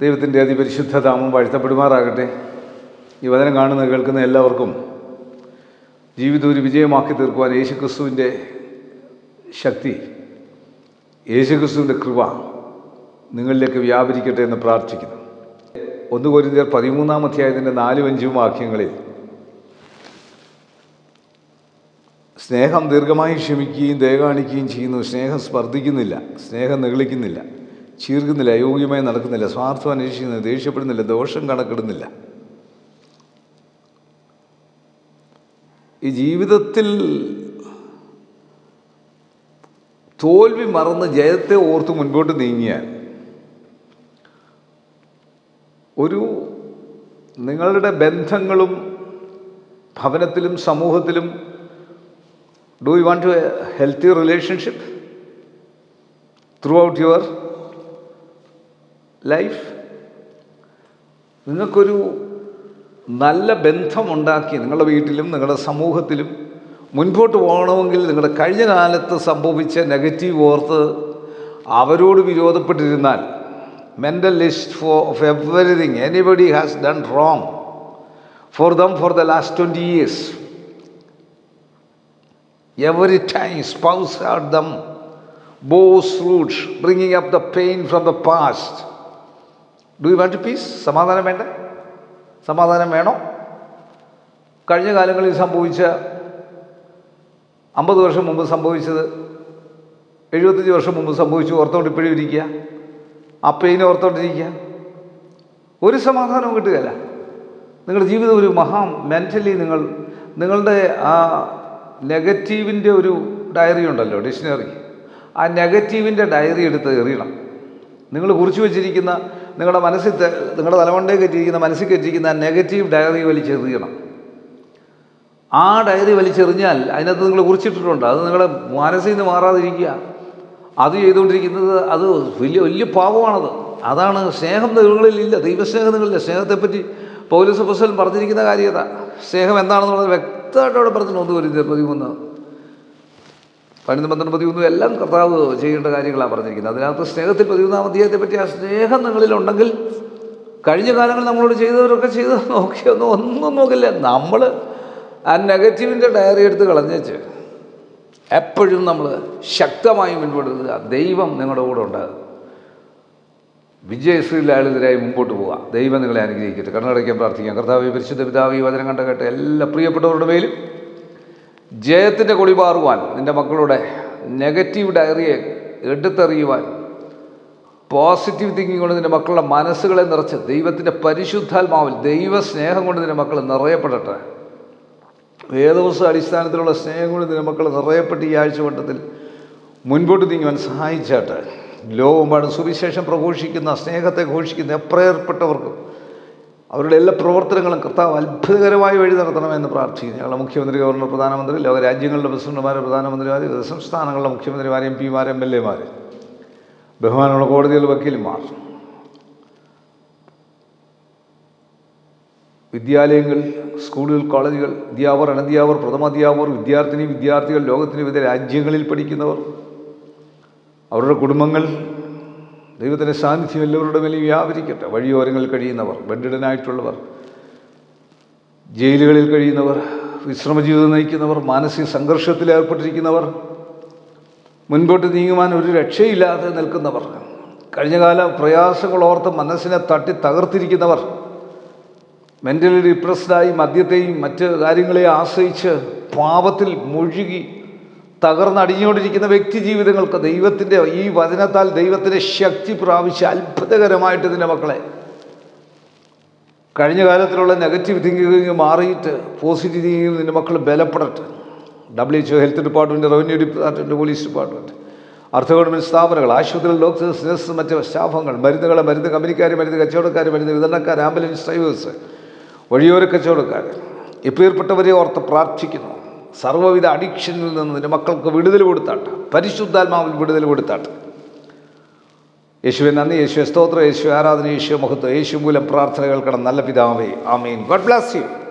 ദൈവത്തിന്റെ അതിപരിശുദ്ധ നാമം വാഴ്ത്തപ്പെടുമാറാകട്ടെ. ഈ വചനം കാണുന്ന കേൾക്കുന്ന എല്ലാവർക്കും ജീവിതം ഒരു വിജയമാക്കി തീർക്കുവാൻ യേശുക്രിസ്തുവിന്റെ ശക്തി യേശുക്രിസ്തുവിന്റെ കൃപ നിങ്ങളിലേക്ക് വ്യാപരിക്കട്ടെ എന്ന് പ്രാർത്ഥിക്കുന്നു. ഒന്ന് കോരിന്തിയർ പതിമൂന്നാം അധ്യായത്തിന്റെ നാലും അഞ്ചും വാക്യങ്ങളിൽ സ്നേഹം ദീർഘമായി ക്ഷമിക്കുകയും ദയ കാണിക്കുകയും ചെയ്യുന്നു. സ്നേഹം സ്പർദ്ധിക്കുന്നില്ല. സ്നേഹം നെളിക്കുന്നില്ല ചീർക്കുന്നില്ല അയോഗ്യമായി നടക്കുന്നില്ല സ്വാർത്ഥം അന്വേഷിക്കുന്നില്ല ദേഷ്യപ്പെടുന്നില്ല ദോഷം കണക്കിടുന്നില്ല. ഈ ജീവിതത്തിൽ തോൽവി മറന്ന് ജയത്തെ ഓർത്ത് മുൻപോട്ട് നീങ്ങിയാൽ ഒരു നിങ്ങളുടെ ബന്ധങ്ങളും ഭവനത്തിലും സമൂഹത്തിലും do you want to healthy relationship throughout your life നിങ്ങൾക്കൊരു നല്ല ബന്ധമുണ്ടാക്കി നിങ്ങളുടെ വീട്ടിലും നിങ്ങളുടെ സമൂഹത്തിലും മുൻപോട്ട് പോകണമെങ്കിൽ നിങ്ങളുടെ കഴിഞ്ഞ കാലത്ത് സംഭവിച്ച നെഗറ്റീവ് ഓർത്ത് അവരോട് വിരോധപ്പെട്ടിരുന്നാൽ mental list for of everything anybody has done wrong for them for the last twenty years every time spouse or them boss roots bringing up the pain from the past. Do you want peace സമാധാനം വേണ്ട? സമാധാനം വേണോ? കഴിഞ്ഞ കാലങ്ങളിൽ സംഭവിച്ച അമ്പത് വർഷം മുമ്പ് സംഭവിച്ചത് എഴുപത്തഞ്ച് വർഷം മുമ്പ് സംഭവിച്ചു ഓർത്തോണ്ട് ഇപ്പോഴും ഇരിക്കുക. ആ പെയിൻ ഓർത്തോണ്ടിരിക്കുക ഒരു സമാധാനവും കിട്ടുകയല്ല. നിങ്ങളുടെ ജീവിതം ഒരു മഹാ മെന്റലി നിങ്ങൾ നിങ്ങളുടെ ആ നെഗറ്റീവിന്റെ ഒരു ഡയറി ഉണ്ടല്ലോ ഡിക്ഷണറി ആ നെഗറ്റീവിന്റെ ഡയറി എടുത്ത് എറിയണം. നിങ്ങൾ കുറിച്ചു വെച്ചിരിക്കുന്ന നിങ്ങളുടെ മനസ്സിൽ നിങ്ങളുടെ തലമുണ്ടേ കയറ്റിയിരിക്കുന്ന മനസ്സിൽ കയറ്റിയിരിക്കുന്ന നെഗറ്റീവ് ഡയറി വലിച്ചെറിയണം. ആ ഡയറി വലിച്ചെറിഞ്ഞാൽ അതിനകത്ത് നിങ്ങൾ കുറിച്ചിട്ടിട്ടുണ്ട്. അത് നിങ്ങളുടെ മനസ്സിൽ നിന്ന് മാറാതിരിക്കുക. അത് ചെയ്തുകൊണ്ടിരിക്കുന്നത് അത് വലിയ വലിയ പാപമാണത്. അതാണ് സ്നേഹം നിങ്ങളിലില്ല ദൈവസ്നേഹം നിങ്ങളില്ല സ്നേഹത്തെപ്പറ്റി പൗരസ പുസ്തകം പറഞ്ഞിരിക്കുന്ന കാര്യത സ്നേഹം എന്താണെന്നുള്ളത് വ്യക്തമായിട്ട് അവിടെ പറഞ്ഞു ഒന്ന് വരുന്നത് പതിമൂന്ന്. പതിനൊന്ന് പന്ത്രണ്ട് പതിമൂന്നും എല്ലാം കർത്താവ് ചെയ്യേണ്ട കാര്യങ്ങളാണ് പറഞ്ഞിരിക്കുന്നത്. അതിനകത്ത് സ്നേഹത്തിൽ പതിമൂന്നാം അധ്യായത്തെ പറ്റി ആ സ്നേഹം നിങ്ങളിലുണ്ടെങ്കിൽ കഴിഞ്ഞ കാലങ്ങളിൽ നമ്മളോട് ചെയ്തവരൊക്കെ ചെയ്ത് നോക്കിയൊന്നും ഒന്നും നോക്കില്ല. നമ്മൾ ആ നെഗറ്റീവിന്റെ ഡയറി എടുത്ത് കളഞ്ഞേച്ച് എപ്പോഴും നമ്മൾ ശക്തമായി മുൻപോട്ട്. ദൈവം നിങ്ങളുടെ കൂടെ ഉണ്ടാകും വിജയശ്രീലാളിതരായി മുമ്പോട്ട് പോവുക. ദൈവം നിങ്ങളെ അനുഗ്രഹിക്കട്ടെ. കണ്ണടയ്ക്കാൻ പ്രാർത്ഥിക്കാം. കർത്താവ് പരിശുദ്ധ പിതാവ് ഈ വചനം കണ്ട കേട്ട എല്ലാ പ്രിയപ്പെട്ടവരുടെ മേലും ജയത്തിന്റെ കൊടിപാറുവാൻ നിന്റെ മക്കളുടെ നെഗറ്റീവ് ഡയറിയെ എടുത്തെറിയുവാൻ പോസിറ്റീവ് തിങ്കിങ് കൊണ്ട് നിന്റെ മക്കളുടെ മനസ്സുകളെ നിറച്ച് ദൈവത്തിന്റെ പരിശുദ്ധാത്മാവിൽ ദൈവസ്നേഹം കൊണ്ട് നിന്റെ മക്കൾ നിറയപ്പെടട്ടെ. വേദവസ അടിസ്ഥാനത്തിലുള്ള സ്നേഹം കൊണ്ട് നിന്റെ മക്കൾ നിറയപ്പെട്ട് ഈ ആഴ്ചവട്ടത്തിൽ മുൻപോട്ട് നീങ്ങുവാൻ സഹായിച്ചാട്ടെ. ലോകമാണ് സുവിശേഷം പ്രഘോഷിക്കുന്ന സ്നേഹത്തെ ഘോഷിക്കുന്ന എപ്രയർപ്പെട്ടവർക്കും അവരുടെ എല്ലാ പ്രവർത്തനങ്ങളും കർത്താവ് അത്ഭുതകരമായി വഴി നടത്തണമെന്ന് പ്രാർത്ഥിക്കുന്നു. ഞങ്ങളുടെ മുഖ്യമന്ത്രി ഗവർണർ പ്രധാനമന്ത്രി ലോക രാജ്യങ്ങളുടെ പ്രസിഡന്റുമാർ പ്രധാനമന്ത്രിമാർ വിവിധ സംസ്ഥാനങ്ങളുടെ മുഖ്യമന്ത്രിമാർ എം പിമാർ എം എൽ എമാർ ബഹുമാനമുള്ള കോടതികൾ വക്കീലുമാർ വിദ്യാലയങ്ങൾ സ്കൂളുകൾ കോളേജുകൾ അധ്യാപകർ അനധ്യാപകർ പ്രഥമാധ്യാപകർ വിദ്യാർത്ഥിനി വിദ്യാർത്ഥികൾ ലോകത്തിന് വിവിധ രാജ്യങ്ങളിൽ പഠിക്കുന്നവർ അവരുടെ കുടുംബങ്ങൾ ദൈവത്തിന്റെ സാന്നിധ്യം എല്ലാവരുടെ മേലും വ്യാപരിക്കട്ടെ. വഴിയോരങ്ങളിൽ കഴിയുന്നവർ ബെഡിഡനായിട്ടുള്ളവർ ജയിലുകളിൽ കഴിയുന്നവർ വിശ്രമജീവിതം നയിക്കുന്നവർ മാനസിക സംഘർഷത്തിൽ ഏർപ്പെട്ടിരിക്കുന്നവർ മുൻപോട്ട് നീങ്ങുവാൻ ഒരു രക്ഷയില്ലാതെ നിൽക്കുന്നവർ കഴിഞ്ഞകാല പ്രയാസങ്ങൾ ഓർത്ത് മനസ്സിനെ തട്ടി തകർത്തിരിക്കുന്നവർ മെന്റലി ഡിപ്രസ്ഡായി മദ്യത്തെയും മറ്റ് കാര്യങ്ങളെയും ആശ്രയിച്ച് പാപത്തിൽ മുഴുകി തകർന്നടിഞ്ഞുകൊണ്ടിരിക്കുന്ന വ്യക്തി ജീവിതങ്ങൾക്ക് ദൈവത്തിന്റെ ഈ വചനത്താൽ ദൈവത്തിന്റെ ശക്തി പ്രാപിച്ച് അത്ഭുതകരമായിട്ട് ഇതിന്റെ മക്കളെ. കഴിഞ്ഞ കാലത്തിലുള്ള നെഗറ്റീവ് തിങ്കിങ് മാറിയിട്ട് പോസിറ്റീവ് തിങ്കിങ് നിന്റെ മക്കൾ ബലപ്പെടട്ടെ. W H health department revenue department police department അർദ്ധ ഗവൺമെന്റ് സ്ഥാപനങ്ങൾ ആശുപത്രികൾ ഡോക്ടേഴ്സ് നഴ്സസ് മറ്റ് സ്റ്റാഫുകൾ മരുന്നുകൾ മരുന്ന് കമ്പനിക്കാർ മരുന്ന് കച്ചവടക്കാർ മരുന്ന് വിതരണക്കാർ ആംബുലൻസ് ഡ്രൈവേഴ്സ് വഴിയോര കച്ചവടക്കാർ ഇപ്പേർപ്പെട്ടവരെ ഓർത്ത് പ്രാർത്ഥിക്കുന്നു. സർവവിധ അഡിക്ഷനിൽ നിന്ന് നിന്റെ മക്കൾക്ക് വിടുതൽ കൊടുത്താട്ട്. പരിശുദ്ധാത്മാവിൽ വിടുതൽ കൊടുത്താട്ട്. യേശുവെ നന്ദി. യേശു സ്തോത്രം. യേശു ആരാധന. യേശു മഹത്വം യേശു മൂലം പ്രാർത്ഥനകൾ കേൾക്കണം. നല്ല പിതാവേ. ആമീൻ. God bless you.